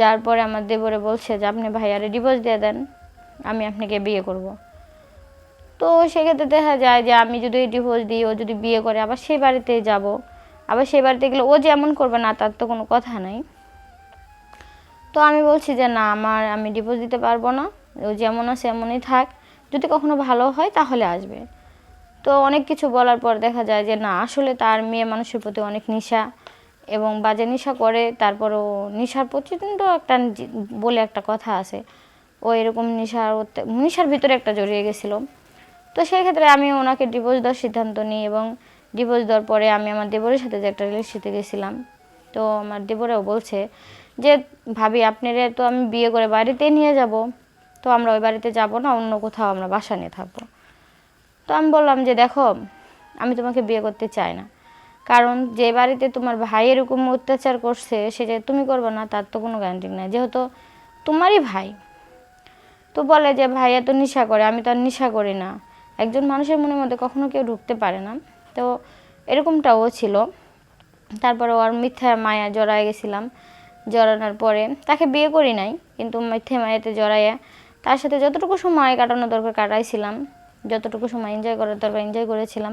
যার পরে আমার দেবরে বলছে যে, আপনি ভাইয়ারে ডিভোর্স দিয়ে দেন, আমি আপনাকে বিয়ে করব। তো সেক্ষেত্রে দেখা যায় যে, আমি যদি ডিভোর্স দিই, ও যদি বিয়ে করে, আবার সেই বাড়িতেই যাব। আবার সেই বাড়িতে গেলে ও যেমন করবে না, তার তো কোনো কথা নাই। তো আমি বলছি যে, না, আমার, আমি ডিভোর্স দিতে পারব না। ও যেমন আছে এমনই থাক। যদি কখনো ভালো হয়, তাহলে আসবে। তো অনেক কিছু বলার পর দেখা যায় যে, না, আসলে তার মেয়ে মানুষের প্রতি অনেক নেশা। এবং বাজে নেশা করে, তারপরও নেশার প্রতিদিন তো একটা বলে একটা কথা আছে। ও এরকম নেশার নেশার ভিতরে একটা জড়িয়ে গেছিল। তো সেই ক্ষেত্রে আমি ওনাকে ডিভোর্স দেওয়ার সিদ্ধান্ত নিই এবং ডিভোর্স দেওয়ার পরে আমি আমার দেবরের সাথে যে একটা রিলেশনশিপে গেছিলাম। তো আমার দেবরেও বলছে যে, ভাবি, আপনারে তো আমি বিয়ে করে বাড়িতে নিয়ে যাব। তো আমরা ওই বাড়িতে যাব না, অন্য কোথাও আমরা বাসা নিয়ে থাকব। তো আমি বললাম যে, দেখো, আমি তোমাকে বিয়ে করতে চাই না। কারণ যে বাড়িতে তোমার ভাই এরকম অত্যাচার করছে সেটা তুমি করবে না, তার তো কোনো গ্যারান্টি নাই। যেহেতু তোমারই ভাই। তো বলে যে, ভাইয়া তো নেশা করে, আমি তো আর নেশা করি না। একজন মানুষের মনের মধ্যে কখনো কেউ ঢুকতে পারে না। তো এরকমটাও ছিল। তারপরে ওর মিথ্যা মায়া জড়ায় গেছিলাম। জড়ানোর পরে তাকে বিয়ে করি নাই, কিন্তু মিথ্যে মায়াতে জড়াইয়া তার সাথে যতটুকু সময় কাটানো দরকার, কাটাইছিলাম। যতটুকু সময় এনজয় করার দরকার এনজয় করেছিলাম।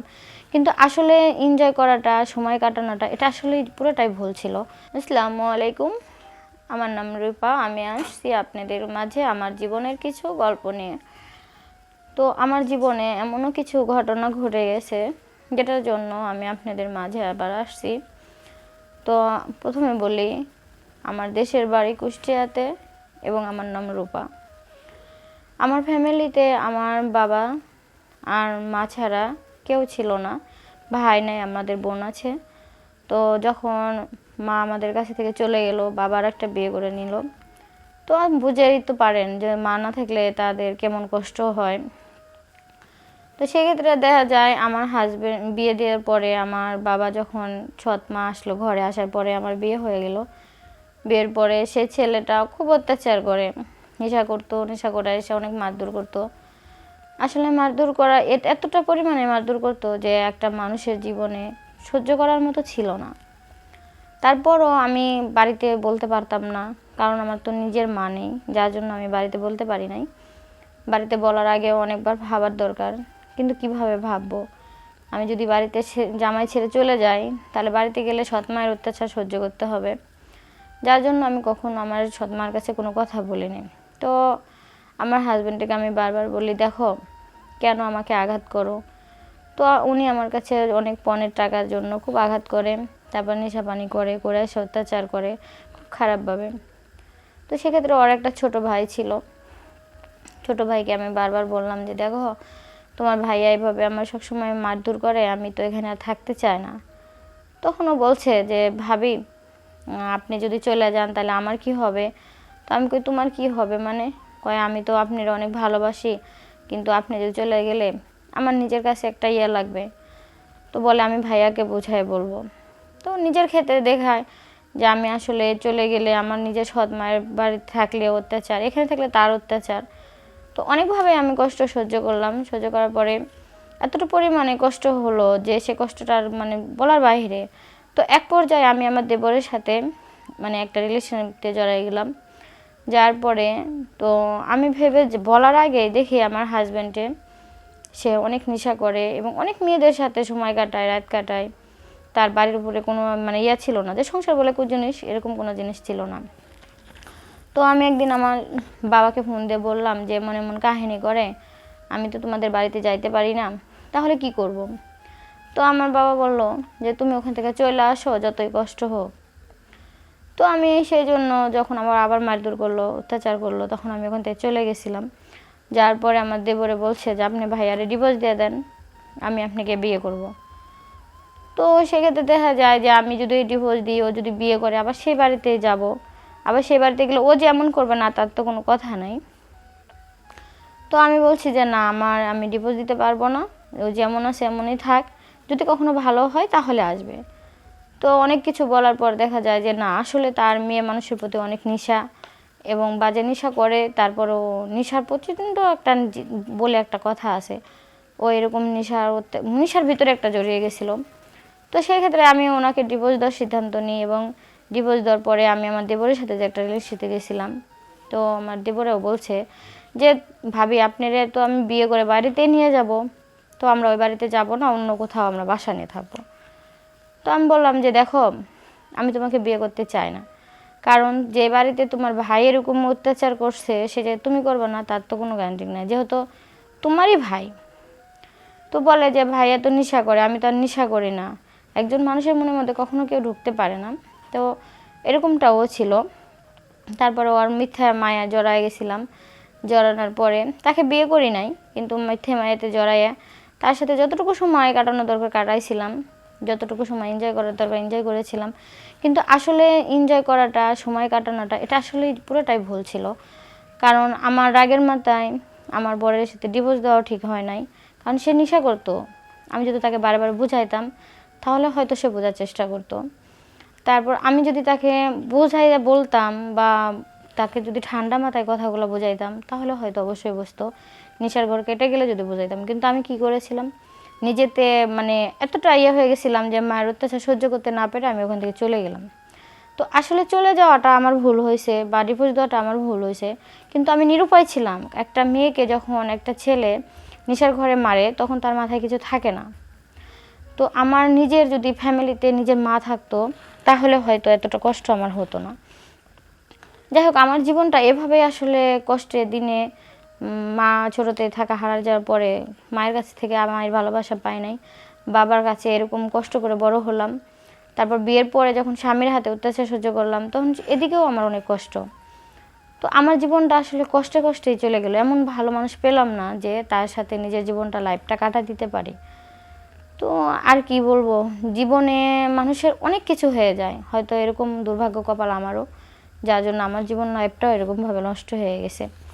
কিন্তু আসলে এনজয় করাটা, সময় কাটানোটা, এটা আসলে পুরোটাই ভুল ছিল। আসসালামু আলাইকুম। আমার নাম রূপা, আমি আসছি আপনাদের মাঝে আমার জীবনের কিছু গল্প নিয়ে। তো আমার জীবনে এমনও কিছু ঘটনা ঘটে গেছে, যেটার জন্য আমি আপনাদের মাঝে আবার আসছি। তো প্রথমে বলি, আমার দেশের বাড়ি কুষ্টিয়াতে এবং আমার নাম রূপা। আমার ফ্যামিলিতে আমার বাবা আর মা ছাড়া কেউ ছিল না। ভাই নাই, আমাদের বোন আছে। তো যখন মা আমাদের কাছে থেকে চলে গেল, বাবার একটা বিয়ে করে নিল। তো বুঝেই তো পারেন যে মা না থাকলে তাদের কেমন কষ্ট হয়। তো সেক্ষেত্রে দেখা যায় আমার হাজবেন্ড বিয়ে দেওয়ার পরে আমার বাবা যখন ছত মা আসলো ঘরে আসার পরে আমার বিয়ে হয়ে গেল। বিয়ের পরে সে ছেলেটা খুব অত্যাচার করে। নেশা করতো, নেশা করে এসে অনেক মারধর করতো। আসলে মারধর করা, এত- এতটা পরিমাণে মারধর করতো যে একটা মানুষের জীবনে সহ্য করার মতো ছিল না। তারপরও আমি বাড়িতে বলতে পারতাম না, কারণ আমার তো নিজের মা নেই, যার জন্য আমি বাড়িতে বলতে পারি নাই। বাড়িতে বলার আগে অনেকবার ভাবার দরকার, কিন্তু কীভাবে ভাববো? আমি যদি বাড়িতে জামাই ছেড়ে চলে যাই, তাহলে বাড়িতে গেলে সৎমায়ের অত্যাচার সহ্য করতে হবে। যার জন্য আমি কখনো আমার সৎমার কাছে কোনো কথা বলিনি। তো আমার হাজব্যান্ডকে আমি বারবার বলি, দেখো, কেন আমাকে আঘাত করো? তো উনি আমার কাছে অনেক পণের টাকার জন্য খুব আঘাত করে, তারপর নেশা পানি করে করে অত্যাচার করে, খুব খারাপভাবে। তো সেক্ষেত্রে ওর একটা ছোট ভাই ছিল। ছোট ভাইকে আমি বারবার বললাম যে, দেখো, তোমার ভাইয়া এইভাবে আমার সবসময় মারধর করে, আমি তো এখানে আর থাকতে চাই না। তখনও বলছে যে, ভাবি, আপনি যদি চলে যান তাহলে আমার কি হবে? তো আমি কই, তোমার কি হবে মানে? কয়, আমি তো আপনার অনেক ভালোবাসি, কিন্তু আপনি যদি চলে গেলে আমার নিজের কাছে একটা ইয়ে লাগবে। তো বলে, আমি ভাইয়াকে বোঝাই বলব। তো নিজের ক্ষেত্রে দেখায় যে, আমি আসলে চলে গেলে আমার নিজের সৎ মায়ের বাড়িতে থাকলে অত্যাচার, এখানে থাকলে তার অত্যাচার। তো অনেকভাবে আমি কষ্ট সহ্য করলাম। সহ্য করার পরে এতটা পরিমাণে কষ্ট হলো যে, সে কষ্টটার মানে বলার বাইরে তো এক পর্যায়ে আমি আমার দেবরের সাথে মানে একটা রিলেশনতে জড়াই গেলাম। যার পরে তো আমি ভেবে যে বলার আগে দেখি আমার হাজব্যান্ডে সে অনেক নেশা করে এবং অনেক মেয়েদের সাথে সময় কাটায়, রাত কাটায়। তার বাড়ির উপরে কোনো মানে ইয়া ছিল না যে সংসার বলে কোন জিনিস, এরকম কোনো জিনিস ছিল না। তো আমি একদিন আমার বাবাকে ফোন দিয়ে বললাম যে মনে মন কাহিনী করে, আমি তো তোমাদের বাড়িতে যাইতে পারি না, তাহলে কি করব। তো আমার বাবা বলল যে, তুমি ওখান থেকে চলে আসো, যতই কষ্ট হোক। তো আমি সেই জন্য যখন আমার আবার মারধর করল, অত্যাচার করল, তখন আমি ওখান থেকে চলে গেছিলাম। যার পরে আমার দেবরে বলছে যে, আপনি ভাইয়ারে ডিভোর্স দিয়ে দেন, আমি আপনাকে বিয়ে করব। তো সেক্ষেত্রে দেখা যায় যে, আমি যদি ডিভোর্স দিই, ও যদি বিয়ে করে, আবার সেই বাড়িতে যাব। আবার সেই বাড়িতে গেলে ও যেমন করবে না, তার তো কোনো কথা নাই। তো আমি বলছি যে, না, আমার, আমি ডিভোর্স দিতে পারব না। ও যেমন আছে, এমনই থাক। যদি কখনো ভালো হয়, তাহলে আসবে। তো অনেক কিছু বলার পর দেখা যায় যে, না, আসলে তার মেয়ে মানুষের প্রতি অনেক নেশা এবং বাজে নেশা করে। তারপরও নেশার প্রতিদিন তো একটা বলে একটা কথা আছে। ও এরকম নেশার নেশার ভিতরে একটা জড়িয়ে গেছিল। তো সেই ক্ষেত্রে আমি ওনাকে ডিভোর্স দেওয়ার সিদ্ধান্ত নিই এবং ডিভোর্স দেওয়ার পরে আমি আমার দেবরের সাথে যে একটা রিলেশনশিপে গেছিলাম। তো আমার দেবরেও বলছে যে, ভাবি, আপনারে তো আমি বিয়ে করে বাড়িতে নিয়ে যাব। তো আমরা ওই বাড়িতে যাব না, অন্য কোথাও আমরা বাসা নিয়ে থাকব। তো আমি বললাম যে, দেখো, আমি তোমাকে বিয়ে করতে চাই না। কারণ যে বাড়িতে তোমার ভাই এরকম অত্যাচার করছে, সে যে তুমি করবে না, তার তো কোনো গ্যারান্টি নেই। যেহেতু তোমারই ভাই, তো বলে যে, ভাইয়া তো নেশা করে, আমি তো আর নেশা করি না। একজন মানুষের মনের মধ্যে কখনো কেউ ঢুকতে পারে না। তো এরকমটাও ছিল। তারপরে ওর মিথ্যা মায়া জড়ায় গেছিলাম। জড়ানোর পরে তাকে বিয়ে করি নাই, কিন্তু মিথ্যে মায়াতে জড়াইয়া তার সাথে যতটুকু সময় কাটানো দরকার, কাটাইছিলাম। যতটুকু সময় এনজয় করার দরকার এনজয় করেছিলাম। কিন্তু আসলে এনজয় করাটা, সময় কাটানোটা, এটা আসলে পুরোটাই ভুল ছিল। কারণ আমার রাগের মাথায় আমার বরের সাথে ডিভোর্স দেওয়া ঠিক হয় নাই। কারণ সে নেশা করতো। আমি যদি তাকে বারে বুঝাইতাম, তাহলে হয়তো সে বোঝার চেষ্টা করতো। তারপর আমি যদি তাকে বোঝাই বলতাম বা তাকে যদি ঠান্ডা মাথায় কথাগুলো বোঝাইতাম, তাহলে হয়তো অবশ্যই বসতো নেশার ঘর কেটে গেলে যদি বোঝাইতাম। কিন্তু আমি কি করেছিলাম? নিজেতে মানে এতটা ইয়ে হয়ে গেছিলাম যে মায়ের অত্যাচার সহ্য করতে না পেরে আমি ওখান থেকে চলে গেলাম। তো আসলে চলে যাওয়াটা আমার ভুল হয়েছে, বা ডিভোর্স দেওয়াটা আমার ভুল হয়েছে। কিন্তু আমি নিরুপায় ছিলাম। একটা মেয়েকে যখন একটা ছেলে নেশার ঘরে মারে, তখন তার মাথায় কিছু থাকে না। তো আমার নিজের যদি ফ্যামিলিতে নিজের মা থাকতো, তাহলে হয়তো এতটা কষ্ট আমার হতো না। যাই হোক, আমার জীবনটা এভাবে আসলে কষ্টে দিনে মা ছোটোতে থাকা হারা যাওয়ার পরে মায়ের কাছ থেকে মায়ের ভালোবাসা পাই নাই। বাবার কাছে এরকম কষ্ট করে বড় হলাম। তারপর বিয়ের পরে যখন স্বামীর হাতে অত্যাচার সহ্য করলাম, তখন এদিকেও আমার অনেক কষ্ট। তো আমার জীবনটা আসলে কষ্টে কষ্টেই চলে গেলো। এমন ভালো মানুষ পেলাম না যে তার সাথে নিজের জীবনটা লাইফটা কাটা দিতে পারি। তো আর কি বলব, জীবনে মানুষের অনেক কিছু হয়ে যায়। হয়তো এরকম দুর্ভাগ্য কপাল আমারও, যার জন্য আমার জীবন লাইফটাও এরকমভাবে নষ্ট হয়ে গেছে।